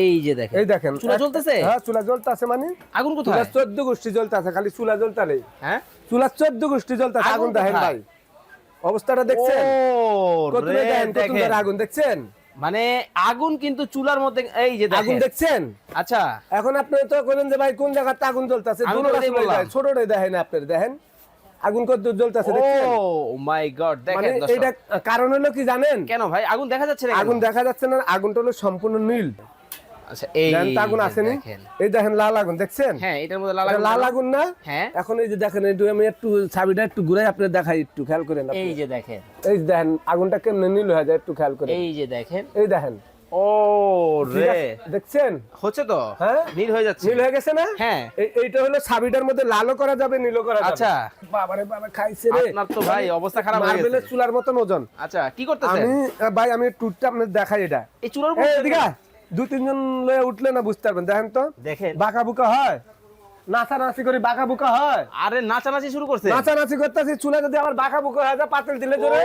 এই যে দেখেন। এই দেখেন চুলা জ্বলতেছে? হ্যাঁ চুলা জ্বলতেছে মানে? আগুন চুলা গোষ্ঠী জ্বলতেছে খালি চুলা জ্বলতে হ্যাঁ? চুলা চোদ্দ গোষ্ঠী জ্বলতেছে আগুন আগুন দেখেন কোথায়? ভাই। অবস্থাটা দেখছেন? ও দেখেন দেখেন। আগুন দেখছেন? মানে আগুন কিন্তু চুলার মধ্যে এই যে আগুন দেখছেন? আচ্ছা। এখন আপনি তো বলেন যে ভাই কোন জায়গাতে আগুন জ্বলতেছে? ছোটটাই দেখেন আপনার দেখেন। আগুন কত জ্বলতেছে ও মাই গড মানে দেখেন এটা কারণ হলো কি জানেন? কেন ভাই? আগুন দেখা যাচ্ছে না আগুন দেখা যাচ্ছে না আগুনটা হলো সম্পূর্ণ নীল। আচ্ছা এই আগুন আসেনি এই দেখেন লাল আগুন দেখছেন? হ্যাঁ এটার মধ্যে লাল আগুন লাল আগুন না? হ্যাঁ। এখন এই যে দেখেন একটু আমি একটু চাবিটা একটু ঘুরাই আপনি দেখাই একটু খেয়াল করেন এই যে দেখেন। এই দেখেন আগুনটা কেমনে নীল হয়ে যায় একটু খেয়াল করেন। এই যে দেখেন। এই দেখেন। ও রে। দেখছেন? হচ্ছে তো? হ্যাঁ? নীল হয়ে যাচ্ছে। নীল হয়ে গেছে না? হ্যাঁ। এইটা হলো ছাবিটার মধ্যে লালও করা যাবে নীলও করা যাবে। আচ্ছা। বাবারে বাবা খাইছে রে। আপনার তো ভাই অবস্থা খারাপ হয়ে মার্বেলের চুলার মতন ওজন। আচ্ছা কি করতেছেন? আমি ভাই আমি আপনার দেখাই এটা। এই চুলার উপর এদিকে দু তিনজন লয়ে উঠলে না বুঝতে পারবেন। দেখেন তো দেখেন। বাঁকা বুকা হয়? নাচানাচি করে বাঁকা বুকা হয়? আরে নাচানাচি শুরু করছে। নাচানাচি করতেছি চুলা যদি আমার বাঁকা বুকা হয়ে যায় পাতিল দিলে জোরে।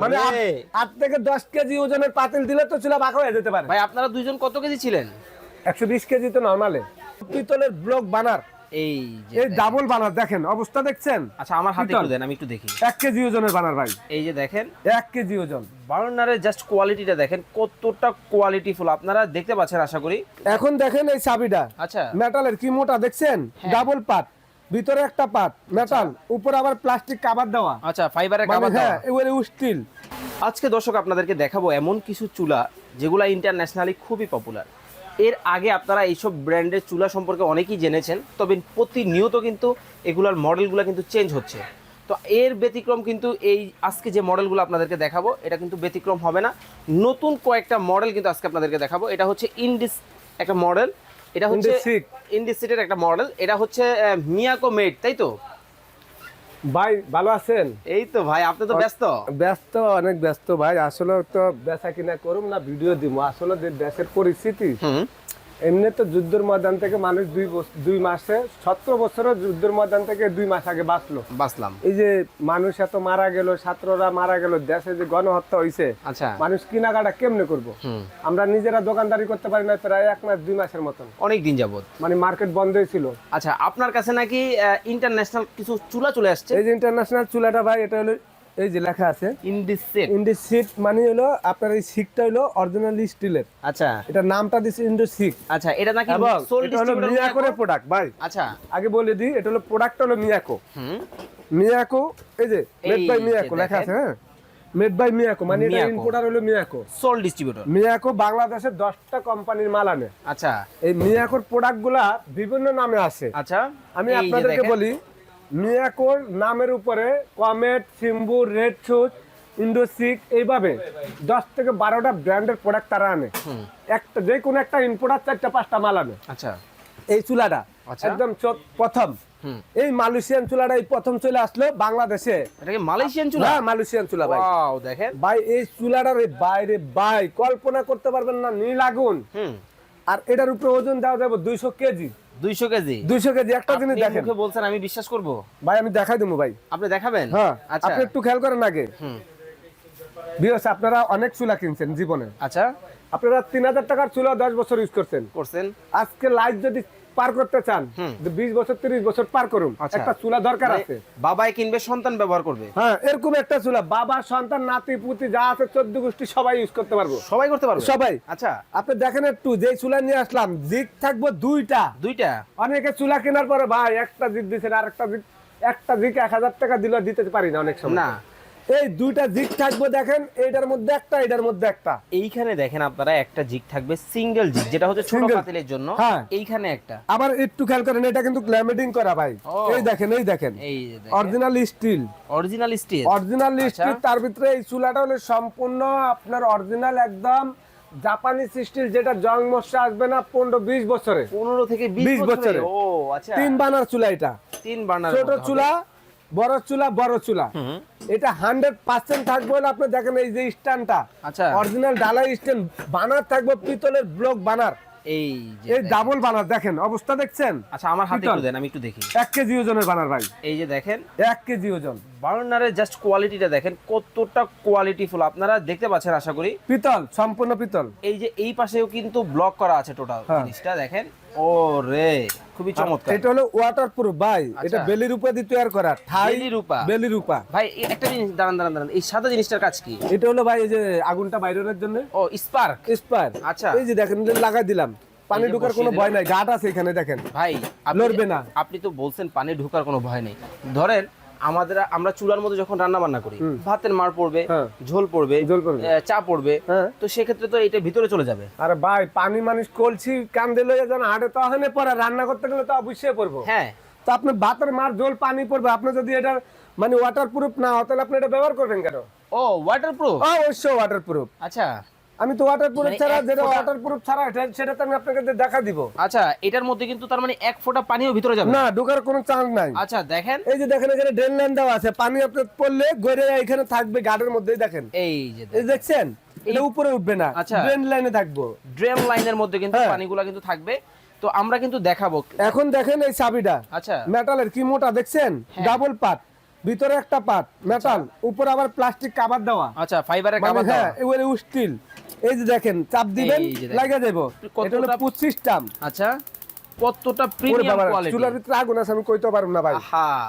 মানে আট- আট থেকে দশ কেজি ওজনের পাতিল দিলে তো চুলা বাঁকা হয়ে যেতে পারে। ভাই আপনারা দুইজন কত কেজি ছিলেন? একশো বিশ কেজি তো নর্মালে পিতলের ব্লক বানার। এই যে এই ডাবল বানার দেখেন অবস্থা দেখছেন? আচ্ছা আমার হাতে একটু দেন আমি একটু দেখি। এক কেজি ওজনের বানার ভাই। এই যে দেখেন। এক কেজি ওজন। বার্নারের জাস্ট কোয়ালিটিটা দেখেন কতটা কোয়ালিটি ফুল আপনারা দেখতে পাচ্ছেন আশা করি। এখন দেখেন এই চাবিটা। আচ্ছা। মেটালের কি মোটা দেখছেন? হ্যাঁ। ডাবল পাত ভিতরে একটা পাত মেটাল উপরে আবার প্লাস্টিক কাভার দেওয়া। আচ্ছা ফাইবারের মানে কাভার হ্যাঁ দেওয়া। এবারে স্টিল আজকে দর্শক আপনাদেরকে দেখাবো এমন কিছু চুলা যেগুলো ইন্টারন্যাশনালি খুবই পপুলার এর আগে আপনারা এইসব ব্র্যান্ডের চুলা সম্পর্কে অনেকেই জেনেছেন তবে প্রতিনিয়ত কিন্তু এগুলার মডেলগুলো কিন্তু চেঞ্জ হচ্ছে। তো এর ব্যতিক্রম কিন্তু এই আজকে যে মডেলগুলো আপনাদেরকে দেখাবো এটা কিন্তু ব্যতিক্রম হবে না। নতুন কয়েকটা মডেল কিন্তু আজকে আপনাদেরকে দেখাবো। এটা হচ্ছে ইন্ডিস একটা মডেল এটা হচ্ছে। ইন্ডিসিটের একটা মডেল এটা হচ্ছে মিয়াকো মেড তাই তো? ভাই ভালো আছেন? এই তো ভাই আপনি তো ব্যস্ত। ব্যস্ত অনেক ব্যস্ত ভাই। আসলে তো বেচা কিনা করুম না ভিডিও দিব আসলে যে দেশের পরিস্থিতি এমনি তো যুদ্ধের ময়দান থেকে মানুষ দুই দুই মাসে সতেরো বছরের যুদ্ধের ময়দান থেকে দুই মাস আগে বাঁচলো। বাঁচলাম। এই যে মানুষ এত মারা গেল ছাত্ররা মারা গেল দেশে যে গণহত্যা হয়েছে আচ্ছা। মানুষ কেনাকাটা কেমনে করব? আমরা নিজেরা দোকানদারি করতে পারি না প্রায় এক মাস দুই মাসের মতন। অনেক দিন যাবত মানে মার্কেট বন্ধই ছিল আচ্ছা আপনার কাছে নাকি ইন্টারন্যাশনাল কিছু চুলা চলে আসছে? এই যে ইন্টারন্যাশনাল চুলাটা ভাই এটা হলো এই যে লেখা আছে ইন্ডিসেট ইন্ডি সিট মানে হলো আপনার এই সিকটা হলো অরিজিনালি স্টিলের আচ্ছা। এটা নামটা দিছে ইন্ডো সিক আচ্ছা এটা নাকি সোল হলো মিয়াকোর প্রোডাক্ট ভাই। আচ্ছা। আগে বলে দিই এটা হলো প্রোডাক্ট হলো মিয়াকো। হুম। মিয়াকো এই যে মেড বাই মিয়াকো লেখা আছে হ্যাঁ? মেড বাই মিয়াকো মানে এটা। ইম্পোর্টার হলো মিয়াকো। সোল ডিস্ট্রিবিউটর মিয়াকো বাংলাদেশের দশটা কোম্পানির মাল আনে। আচ্ছা। এই মিয়াকোর প্রোডাক্টগুলা বিভিন্ন নামে আছে। আচ্ছা। আমি আপনাদেরকে বলি মিয়াকোর নামের উপরে কমেট সিম্বু রেড সুজ ইন্ডোসিক এইভাবে দশ থেকে বারোটা ব্র্যান্ডের প্রোডাক্ট তারা আনে। একটা যে কোনো একটা ইম্পোর্টার চারটা পাঁচটা মাল আনে। আচ্ছা। এই চুলাটা আচ্ছা। একদম প্রথম। এই মালয়েশিয়ান চুলাটা এই প্রথম চলে আসলো বাংলাদেশে। মালয়েশিয়ান চুলা? হ্যাঁ মালয়েশিয়ান চুলা ভাই। দেখেন। ভাই এই চুলাটার বাইরে ভাই কল্পনা করতে পারবেন না নীল আগুন। হুম। আর এটার উপরে ওজন দেওয়া যাবে দুইশো কেজি। 200 কেজি? দুইশো কেজি একটা জিনিস আপনি দেখেন। মুখে বলছেন আমি বিশ্বাস করব। ভাই আমি দেখাই দেবো ভাই। আপনি দেখাবেন? হ্যাঁ আচ্ছা। আপনি একটু খেয়াল করেন আগে। হুম। বিয়স আপনারা অনেক চুলা কিনছেন জীবনে। আচ্ছা। আপনারা তিন হাজার টাকার চুলা দশ বছর ইউজ করছেন। করছেন। আজকে লাইট যদি পার করতে চান বিশ বছর তিরিশ বছর পার করুন আচ্ছা। একটা চুলা দরকার মানে আছে। বাবাই কিনবে সন্তান ব্যবহার করবে। হ্যাঁ এরকম একটা চুলা বাবা সন্তান নাতি পুতি যা আছে চোদ্দ গোষ্ঠী সবাই ইউজ করতে পারব। সবাই করতে পারবে? সবাই। আচ্ছা। আপনি দেখেন একটু যে চুলা নিয়ে আসলাম জিগ থাকব দুইটা। দুইটা? অনেকে চুলা কেনার পরে ভাই একটা জিগ দিচ্ছেন আর একটা জিগ একটা জিগ এক হাজার টাকা দিলে দিতে পারি না অনেক সময়। না। এই দুইটা জিগ থাকব দেখেন এইটার মধ্যে একটা এটার মধ্যে একটা। এইখানে দেখেন আপনারা একটা জিগ থাকবে সিঙ্গেল জিগ যেটা হচ্ছে ছোট পাতিলের জন্য। হ্যাঁ। এইখানে একটা। আবার একটু খেয়াল করেন এটা কিন্তু গ্ল্যামেটিং করা ভাই। এই দেখেন এই দেখেন। এই original steel original steel original. Steel তার ভিতরে এই চুলাটা হলো সম্পূর্ণ আপনার অরিজিনাল একদম জাপানি স্টিল যেটা জং মশা আসবে না পনেরো বিশ বছরে। পনেরো থেকে 20 বিশ বছরে। ও আচ্ছা। তিন বানার চুলা এটা। তিন বার্নার ছোট চুলা বড় চুলা বড় চুলা। এটা হান্ড্রেড পার্সেন্ট থাকবে হলে আপনি দেখেন এই যে স্ট্যান্ডটা। আচ্ছা। অরিজিনাল ডালাই স্ট্যান্ড বানার থাকবে পিতলের ব্লক বানার। এই এই ডাবল বানার দেখেন অবস্থা দেখছেন? আচ্ছা আমার হাতে একটু দেন আমি একটু দেখি। এক কেজি ওজনের বানার ভাই। এই যে দেখেন। এক কেজি ওজন। বার্নারের জাস্ট কোয়ালিটিটা দেখেন কতটা কোয়ালিটিফুল আপনারা দেখতে পাচ্ছেন আশা করি। পিতল সম্পূর্ণ পিতল। এই যে এই পাশেও কিন্তু ব্লক করা আছে টোটাল হ্যাঁ। জিনিসটা দেখেন। ও রে খুবই চমৎকার। এটা হলো ভাই। আচ্ছা। এটা বেলি রূপা দিয়ে তৈরি করা ঠাই বেলি রূপা বেলি রূপা। ভাই একটা জিনিস দাঁড়ান দাঁড়ান দাঁড়ান এই সাদা জিনিসটার কাজ কি? এটা হলো ভাই এই যে আগুনটা বাইরের জন্য। ও স্পার্ক স্পার্ক আচ্ছা। এই যে দেখেন লাগাই দিলাম পানি ঢোকার কোনো ভয় নাই গাট আছে এখানে দেখেন। ভাই লড়বে না। আপনি তো বলছেন পানি ঢোকার কোনো ভয় নেই। ধরেন আমাদের আমরা চুলার মধ্যে যখন রান্না বান্না করি ভাতের মার পড়বে হ্যাঁ। ঝোল পড়বে ঝোল পড়বে। চা পড়বে হ্যাঁ। তো সেক্ষেত্রে তো এটা ভিতরে চলে যাবে। আরে ভাই পানি মানুষ কলছি কান্দে লয়ে যান হাটে তো ওখানে পরে রান্না করতে গেলে তো অবশ্যই পড়ব। হ্যাঁ। তো আপনি ভাতের মার জল পানি পড়বে আপনি যদি এটা মানে ওয়াটার প্রুফ না হয় তাহলে আপনি এটা ব্যবহার করবেন কেন? ও ওয়াটার প্রুফ অবশ্যই ওয়াটার প্রুফ আচ্ছা। আমি তো ওয়াটার প্রুফ মানে ছাড়া যেটা ফোঁটা- ওয়াটার প্রুফ ছাড়া এটা- সেটা তো আমি আপনাকে দেখা দিব। আচ্ছা এটার মধ্যে কিন্তু তার মানে এক ফোঁটা পানিও ভিতরে যাবে? না ঢোকার কোনো চান্স নাই। আচ্ছা দেখেন। এই যে দেখেন এখানে ড্রেন লাইন দেওয়া আছে পানি আপনি পড়লে গড়ে এখানে থাকবে গার্ডের মধ্যেই দেখেন। এই যে এই দেখছেন? এটা উপরে উঠবে না আচ্ছা। ড্রেন লাইনে থাকব। ড্রেম লাইনের মধ্যে কিন্তু হ্যাঁ। পানিগুলা কিন্তু থাকবে। তো আমরা কিন্তু দেখাবো। এখন দেখেন এই চাবিটা। আচ্ছা। মেটালের কি মোটা দেখছেন? হ্যাঁ। ডাবল পাত ভিতরে একটা পাত মেটাল উপরে আবার প্লাস্টিক কাভার দেওয়া। আচ্ছা ফাইবারের মানে কাভার হ্যাঁ দেওয়া। এবারে স্টিল এই যে দেখেন চাপ দিবেন লাগে দেবো। এটা হলো পুট সিস্টেম আচ্ছা কতটা প্রিমিয়াম কোয়ালিটি চুলার ভিতরে আগুন আছে আমি কইতে পারব না ভাই।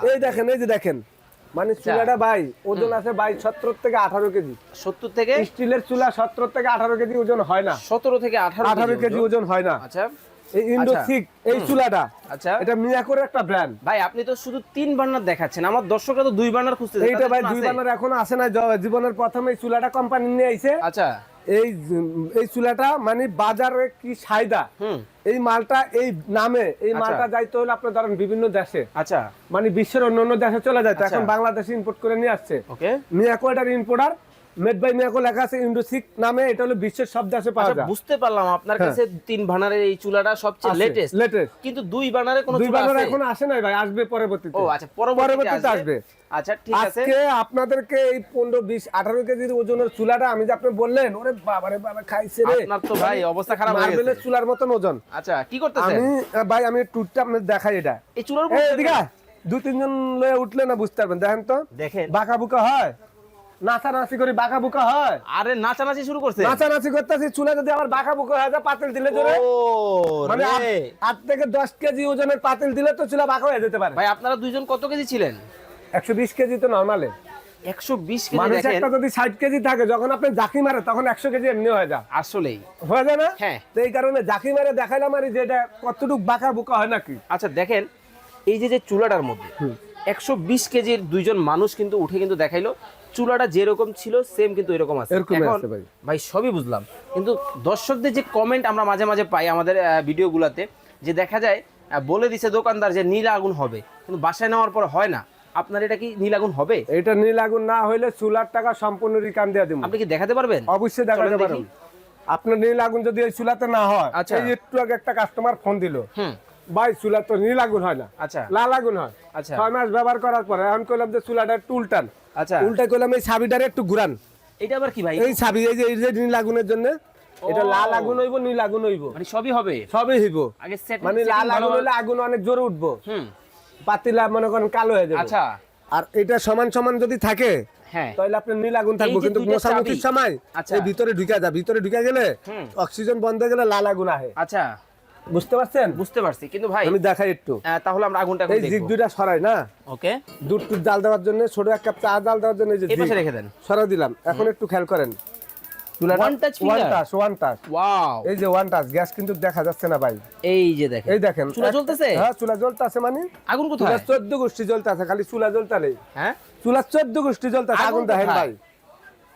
এই দেখেন এই যে দেখেন। মানে চুলাটা ভাই ওজন আছে ভাই সতেরো থেকে আঠারো কেজি। 70 থেকে? স্টিলের চুলা সতেরো থেকে আঠারো কেজি ওজন হয় না। 17 থেকে 18 আঠারো কেজি ওজন। হয় না। আচ্ছা। এই ইন্ডো আচ্ছা। সিক এই চুলাটা আচ্ছা। এটা মিয়াকোর একটা ব্র্যান্ড ভাই আপনি তো শুধু তিন বার্নার দেখাচ্ছেন। আমার দর্শকরা তো দুই বার্নার খুঁজতেছে এইটা ভাই দুই বানার এখন আসে না জীবনের প্রথমে এই চুলাটা কোম্পানি নিয়ে আইছে। আচ্ছা। এই এই চুলাটা মানে বাজারে কি সাইদা এই মালটা এই নামে এই আচ্ছা। মালটা যাইতে হলে আপনার ধরেন বিভিন্ন দেশে। আচ্ছা। মানে বিশ্বের অন্য অন্য দেশে চলে যাইতো। আচ্ছা। এখন বাংলাদেশে ইম্পোর্ট করে নিয়ে আসছে। নিয়ে এটার ইম্পোর্টার মেড বাই মিয়াকো লেখা আছে ইন্ডোসিক নামে এটা হলো বিশ্বের সব দেশে পাওয়া আচ্ছা যায়। বুঝতে পারলাম আপনার কাছে তিন বার্নারের এই চুলাটা সবচেয়ে লেটেস্ট লেটেস্ট কিন্তু দুই বার্নারে কোনো দুই চুলা আছে? এখন আসে নাই ভাই আসবে পরবর্তীতে। ও আচ্ছা পরবর্তীতে আসবে। আচ্ছা ঠিক আছে। আজকে আপনাদেরকে এই পনেরো বিশ আঠারো কেজির ওজনের চুলাটা আমি যে আপনি বললেন ওরে বাবারে বাবা খাইছে রে। আপনার তো ভাই অবস্থা খারাপ হয়ে মার্বেলের গেছে। চুলার মতন ওজন। আচ্ছা কি করতেছেন? আমি ভাই আমি টুরটা আপনার দেখাই এটা। এই চুলার উপর এদিকে। দু তিনজন লয়ে উঠলে না বুঝতে পারবেন। দেখেন তো। দেখেন। বাঁকা বুকা হয়। নাচানাচি করে বাঁকা বুকা হয়। আরে নাচানাচি শুরু করছে? নাচানাচি করতেছি চুলা যদি আমার বাঁকা বুকা হয়ে যায় পাতিল দিলে জোরে। মানে আট- থেকে দশ কেজি ওজনের পাতিল দিলে তো চুলা বাঁকা হয়ে যেতে পারে। ভাই আপনারা দুইজন কত কেজি ছিলেন? একশো বিশ কেজি তো নর্মালে। একশো বিশ কেজি একটা যদি ষাট কেজি থাকে যখন আপনি জাকি মারে তখন একশো কেজি এমনি হয়ে যায়। আসলেই। হয়ে যায় না? হ্যাঁ। তো এই কারণে জাকি মারে দেখাইলাম আর যে এটা কতটুকু বাঁকা বুকা হয় নাকি? আচ্ছা দেখেন এই যে যে চুলাটার মধ্যে একশো বিশ কেজির দুইজন মানুষ কিন্তু উঠে কিন্তু দেখাইলো। চুলাটা যেরকম ছিল সেম কিন্তু এরকম আছে। এখন ভাই। সবই বুঝলাম। কিন্তু দর্শকদের যে কমেন্ট আমরা মাঝে মাঝে পাই আমাদের ভিডিওগুলোতে যে দেখা যায় বলে দিছে দোকানদার যে নীল আগুন হবে কিন্তু বাসায় নেওয়ার পর হয় না। আপনার এটা কি নীল আগুন হবে? এটা নীল আগুন না হলে চুলার টাকা সম্পূর্ণ রিকাম দিয়ে দিব আপনি কি দেখাতে পারবেন? অবশ্যই দেখাতে দেখি। আপনার নীল আগুন যদি এই চুলাতে না হয় আচ্ছা। একটু আগে একটা কাস্টমার ফোন দিল। ভাই চুলা তো নীল আগুন হয় না। আচ্ছা। লাল আগুন হয়। আচ্ছা। ছয় মাস ব্যবহার করার পরে এখন কইলাম যে চুলাটা একটু উল্টান। আচ্ছা। উল্টা কইলাম এই ছাবিটারে একটু ঘুরান। এটা আবার কি ভাই? এই ছাবি এই যে এই যে নীল আগুনের জন্য এটা লাল আগুন হইব নীল আগুন হইব। মানে সবই হবে? সবই হইব। আগে সেট মানে লাল আগুন হলে আগুন অনেক জোরে উঠবো। হুম। পাতিলা মনে করেন কালো হয়ে যাবে। আচ্ছা। আর এটা সমান সমান যদি থাকে হ্যাঁ। তাহলে আপনার নীল আগুন থাকবে। এই যে কিন্তু দুইটা মশামতির সময় আচ্ছা। এই ভিতরে ঢুকে যায়। ভিতরে ঢুকে গেলে অক্সিজেন বন্ধ হয়ে গেলে লাল আগুন আহে। আচ্ছা। বুঝতে পারছেন? বুঝতে পারছি কিন্তু ভাই আমি দেখাই একটু। তাহলে আমরা আগুনটা এই জিগ দুইটা সরাই না? ওকে। দুধ টুধ জাল দেওয়ার জন্য ছোট এক কাপ চা জাল দেওয়ার জন্য এই যে এই পাশে রেখে দেন। সরাই দিলাম। এখন একটু খেয়াল করেন। One touch one touch one touch wow এই যে ওয়ান টাচ গ্যাস কিন্তু দেখা যাচ্ছে না ভাই। এই যে দেখেন। এই দেখেন চুলা জ্বলতেছে? হ্যাঁ চুলা জ্বলতেছে মানে? আগুন চুলা কোথায় চোদ্দ গোষ্ঠী জ্বলতেছে খালি চুলা জ্বলতালে হ্যাঁ? চুলা চোদ্দ গোষ্ঠী জ্বলতেছে আগুন দেখেন ভাই।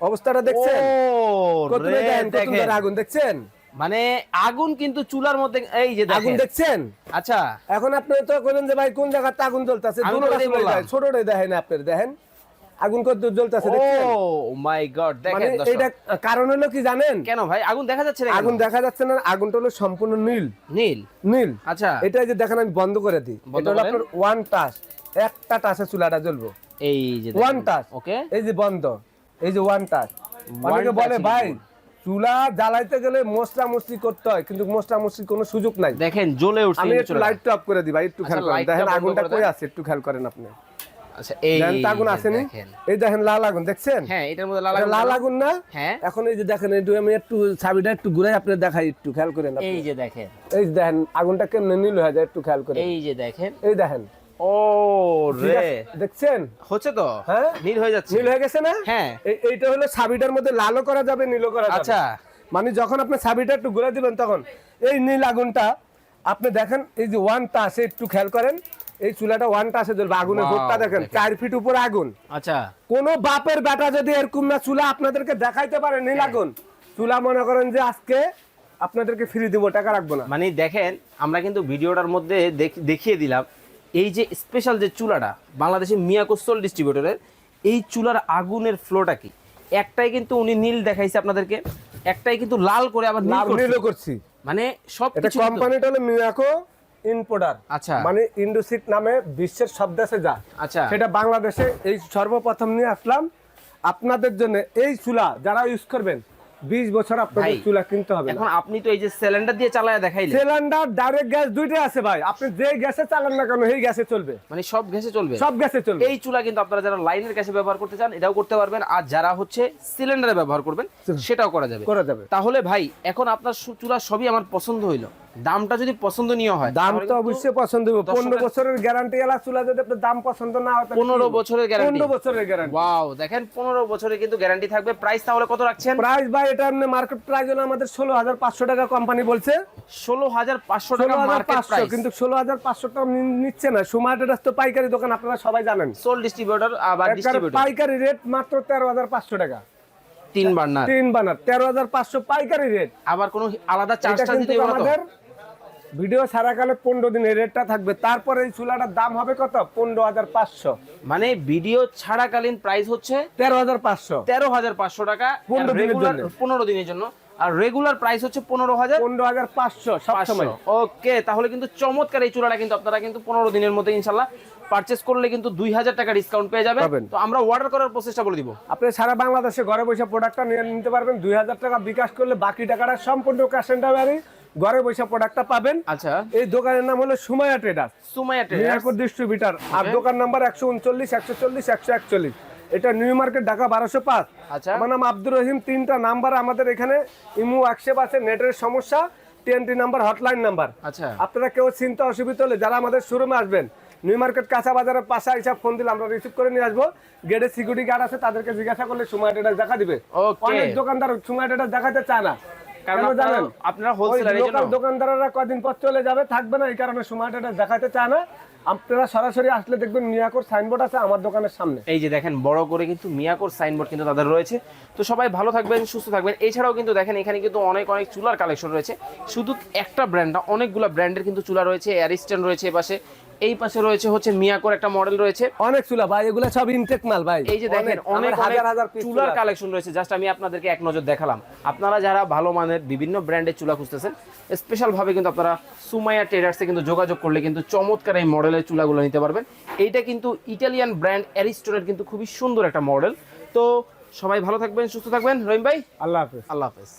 অবস্থাটা দেখছেন? ও কত দেখেন। আগুন দেখছেন? মানে আগুন কিন্তু চুলার মধ্যে এই যে আগুন দেখছেন? আচ্ছা। এখন আপনি তো কইবেন যে ভাই কোন জায়গাতে আগুন জ্বলতেছে। ছোটটাই দেখেন আপনার দেখেন। আগুন কত জ্বলতেছে ও মাই গড মানে দেখেন এটা কারণ হলো কি জানেন? কেন ভাই? আগুন দেখা যাচ্ছে না আগুন দেখা যাচ্ছে না আগুনটা হলো সম্পূর্ণ নীল। নীল? নীল। আচ্ছা। এটা যে দেখেন আমি বন্ধ করে দিই। এটা হলো আপনার ওয়ান টাচ একটা টাচে চুলাটা জ্বলবো। এই যে ওয়ান টাচ ওকে এই যে বন্ধ। এই যে ওয়ান টাচ অনেকে বলে ভাই। চুলা জ্বালাইতে গেলে মশলা মশলি করতে হয় কিন্তু মশলা মশলির কোনো সুযোগ নাই। দেখেন জ্বলে উঠছে আমি একটু চুলাটা। লাইট অফ করে দিই ভাই একটু আচ্ছা, খেয়াল করেন। দেখেন আগুনটা কই আছে? একটু খেয়াল করেন আপনি। আচ্ছা এই আগুন এই দেখেন লাল আগুন দেখছেন? হ্যাঁ এটার মধ্যে লাল আগুন লাল আগুন না? হ্যাঁ। এখন এই যে দেখেন একটু আমি একটু চাবিটা একটু আপনি দেখাই একটু খেয়াল করেন। এই যে দেখেন। এই দেখেন আগুনটা কেমনে নীল হয়ে যায় একটু খেয়াল করেন। এই যে দেখেন। এই দেখেন ও রে। দেখছেন? হচ্ছে তো? হ্যাঁ? নীল হয়ে যাচ্ছে। নীল হয়ে গেছে না? হ্যাঁ। এইটা হলো ছাবিটার মধ্যে লালও করা যাবে নীলও করা যাবে। আচ্ছা। মানে যখন আপনি সাবিটা একটু ঘুরে দিবেন তখন এই নীল আগুনটা আপনি দেখেন এই যে ওয়ানটা আছে একটু খেয়াল করেন এই চুলাটা ওয়ানটা আছে জ্বলবে আগুনের ভোটটা দেখেন। চার ফিট উপর আগুন। আচ্ছা। কোন বাপের বেটা যদি এরকম না চুলা আপনাদেরকে দেখাইতে পারে নীল হ্যাঁ। আগুন চুলা মনে করেন যে আজকে আপনাদেরকে ফ্রি দিব টাকা রাখব না। মানে দেখেন আমরা কিন্তু ভিডিওটার মধ্যে দেখ- দেখিয়ে দিলাম এই যে স্পেশাল যে চুলাটা বাংলাদেশের মিয়াকোস্তল ডিস্ট্রিবিউটরের এই চুলার আগুনের ফ্লোটা কি? একটাই কিন্তু উনি নীল দেখাইছে আপনাদেরকে একটাই কিন্তু লাল করে আবার নীল করছি। মানে সব কিছু কোম্পানিটা হলো মিয়াকো ইনপোর্টার আচ্ছা। মানে ইন্ডোসিট নামে বিশ্বের সব দেশে যা। আচ্ছা। সেটা বাংলাদেশে এই সর্বপ্রথম নিয়ে আসলাম। আপনাদের জন্য এই চুলা যারা ইউজ করবেন বিশ বছর আপনাদের চুলা কিনতে হবে এখন আপনি তো এই যে সিলিন্ডার দিয়ে চালায় দেখাইলেন। সিলিন্ডার ডাইরেক্ট গ্যাস দুইটা আছে ভাই। আপনি যে গ্যাসে চালান না কেন সেই গ্যাসে চলবে। মানে সব গ্যাসে চলবে? সব গ্যাসে চলবে। এই চুলা কিন্তু আপনারা যারা লাইনের গ্যাসে ব্যবহার করতে চান এটাও করতে পারবেন। আর যারা হচ্ছে সিলিন্ডারে ব্যবহার করবেন সেটাও করা যাবে। করা যাবে। তাহলে ভাই এখন আপনার চুলা সবই আমার পছন্দ হইল। দামটা যদি পছন্দনীয় হয় দাম তো অবশ্যই পছন্দ হবে। দর্শকের- পনেরো বছরের গ্যারান্টি এলা চুলা যদি আপনার দাম পছন্দ না হয় 15 বছরের guarantee। পনেরো বছরের গ্যারান্টি ওয়াও দেখেন পনেরো বছরের কিন্তু গ্যারান্টি থাকবে। প্রাইস তাহলে কত রাখছেন? প্রাইস ভাই এটা এমনি মার্কেট প্রাইস হলো আমাদের ষোলো হাজার পাঁচশো টাকা কোম্পানি বলছে। ষোলো হাজার পাঁচশো ষোলো টাকা মার্কেট প্রাইস কিন্তু ষোলো হাজার পাঁচশো টাকা নিচ্ছে না। সুমার্ট এটা তো পাইকারি দোকান আপনারা সবাই জানেন। সোল ডিস্ট্রিবিউটর আবার ডিস্ট্রিবিউটর পাইকারি রেট মাত্র তেরো হাজার পাঁচশো টাকা। তিন বার্নার তিন হাজার পাঁচশো পাইকারি রেট আবার কোনো আলাদা চার্জ দিতে হবে না আমাদের ভিডিও সারাকালে পনেরো দিনের রেটটা থাকবে। তারপরে এই চুলাটার দাম হবে কত? পনেরো হাজার পাঁচশো। মানে ভিডিও ছাড়াকালীন প্রাইস হচ্ছে তেরো হাজার পাঁচশো। তেরো হাজার পাঁচশো টাকা। পনেরো দিনের জন্য। পনেরো দিনের জন্য। আর রেগুলার প্রাইস হচ্ছে পনেরো হাজার পনেরো হাজার পাঁচশো সবসময়। ওকে তাহলে কিন্তু চমৎকার এই চুলাটা কিন্তু আপনারা কিন্তু পনেরো দিনের মধ্যে ইনশাল্লাহ পারচেস করলে কিন্তু দুই হাজার টাকা ডিসকাউন্ট পেয়ে যাবেন। তো আমরা অর্ডার করার প্রসেসটা বলে দিব। আপনি সারা বাংলাদেশে ঘরে বসে প্রোডাক্টটা নিয়ে নিতে পারবেন। দুই হাজার টাকা বিকাশ করলে বাকি টাকাটা সম্পূর্ণ ক্যাশ ডেলিভারি ঘরে বসে প্রোডাক্টটা পাবেন। আচ্ছা। এই দোকানের নাম হলো সুমায়া ট্রেডার্স সুমাইয়া ট্রেডার্স মিয়াকোর ডিস্ট্রিবিউটার আর দোকান নাম্বার একশো উনচল্লিশ একশো চল্লিশ একশো একচল্লিশ। এটা নিউ মার্কেট ঢাকা বারোশো পাঁচ। আচ্ছা। আমার নাম আব্দুর রহিম তিনটা নাম্বার আমাদের এখানে। ইমু অ্যাকসেপ আছে নেটের সমস্যা। TNT number hotline number. আচ্ছা। আপনারা কেউ চিন্তা অসুবিধা হলে যারা আমাদের শোরুমে আসবেন নিউ মার্কেট কাঁচা বাজারের পাশে হিসাব ফোন দিলে আমরা রিসিভ করে নিয়ে আসব। গেটে সিকিউরিটি গার্ড আছে তাদেরকে জিজ্ঞাসা করলে সময় ডেটা দেখা দিবে. অনেক দোকানদার সময় ডেটা দেখাতে চায় না। কারণ আপনারা- আপনারা হোলসেলার লোকাল দোকানদাররা কদিন পর চলে যাবে থাকবে না এই কারণে সময় দেখাতে চায় না। আপনারা সরাসরি আসলে দেখবেন মিয়াকোর সাইনবোর্ড আছে আমার দোকানের সামনে। এই যে দেখেন বড় করে কিন্তু মিয়াকোর সাইনবোর্ড কিন্তু তাদের রয়েছে। তো সবাই ভালো থাকবেন সুস্থ থাকবেন। এছাড়াও কিন্তু দেখেন এখানে কিন্তু অনেক অনেক চুলার কালেকশন রয়েছে। শুধু একটা ব্র্যান্ড না অনেকগুলো ব্র্যান্ডের কিন্তু চুলা রয়েছে অ্যারিস্ট্যান্ড রয়েছে পাশে এই পাশে রয়েছে হচ্ছে মিয়াকোর একটা মডেল রয়েছে। অনেক চুলা ভাই এগুলো সব ইনটেক মাল ভাই। এই যে দেখেন অনেক হাজার হাজার চুলার কালেকশন রয়েছে। জাস্ট আমি আপনাদেরকে এক নজর দেখালাম। আপনারা যারা ভালো মানের বিভিন্ন ব্র্যান্ডের চুলা খুঁজতেছেন স্পেশাল ভাবে কিন্তু আপনারা সুমাইয়া ট্রেডার্সে কিন্তু যোগাযোগ করলে কিন্তু চমৎকার এই মডেলের চুলাগুলো নিতে পারবেন। এইটা কিন্তু ইটালিয়ান ব্র্যান্ড অ্যারিস্টোনের কিন্তু খুবই সুন্দর একটা মডেল। তো সবাই ভালো থাকবেন সুস্থ থাকবেন। রহিম ভাই আল্লাহ হাফেজ। আল্লাহ হাফেজ।